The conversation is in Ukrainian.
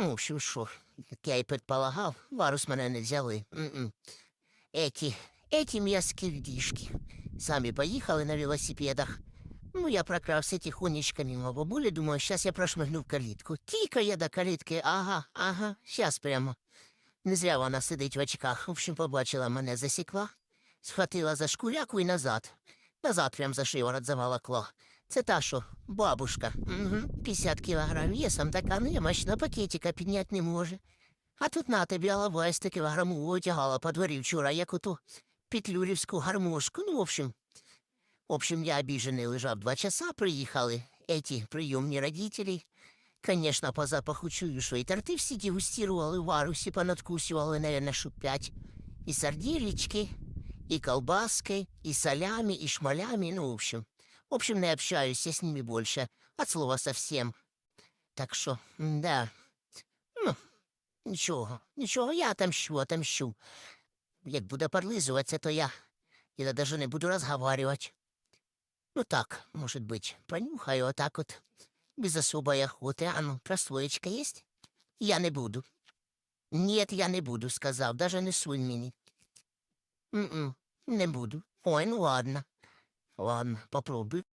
Ну, общем, що, як я і предполагав, варус мене не взяли. М-м. Еті, еті м'язкі людішки. Самі поїхали на велосипедах. Ну, я прокрався тихонечко мимо бабулі, думаю, щас я прошмигну в калітку. Тільки я до калітки, ага, ага, щас прямо. Не зря вона сидить в очках. В общем, побачила мене, засікла, схватила за шкуряку і назад. Назад прям за шиворот заволокла. Це та що, бабушка. Угу. 50 кілограм весом, така немощна, пакетика підняти не може. А тут на тобі голова з кілограмову одягала по дворі вчора, як оту петлюрівську гармошку. Ну, в общем, в общем, я обиженный лежав два часа, приїхали эти прийомні родителі. Конечно, по запаху чую, що і торти всі дегустировали, варусі понадкусывали, наверное, штук пять. І сарділечки, і колбаски, і солями, і шмалями, ну, в общем. В общем, не общаюсь я с ними больше, от слова совсем. Так що, да, ну, нічого, нічого, я отомщу, отомщу. Як буде подлизуватися, то я, я даже не буду разговаривать. Ну так, может быть, понюхаю вот так вот, без особой охоты. А ну, прослоечка есть? Я не буду. Нет, я не буду, сказав, даже не сунь мені. М-м, не буду. Ой, ну ладно. Ладно, попробуй.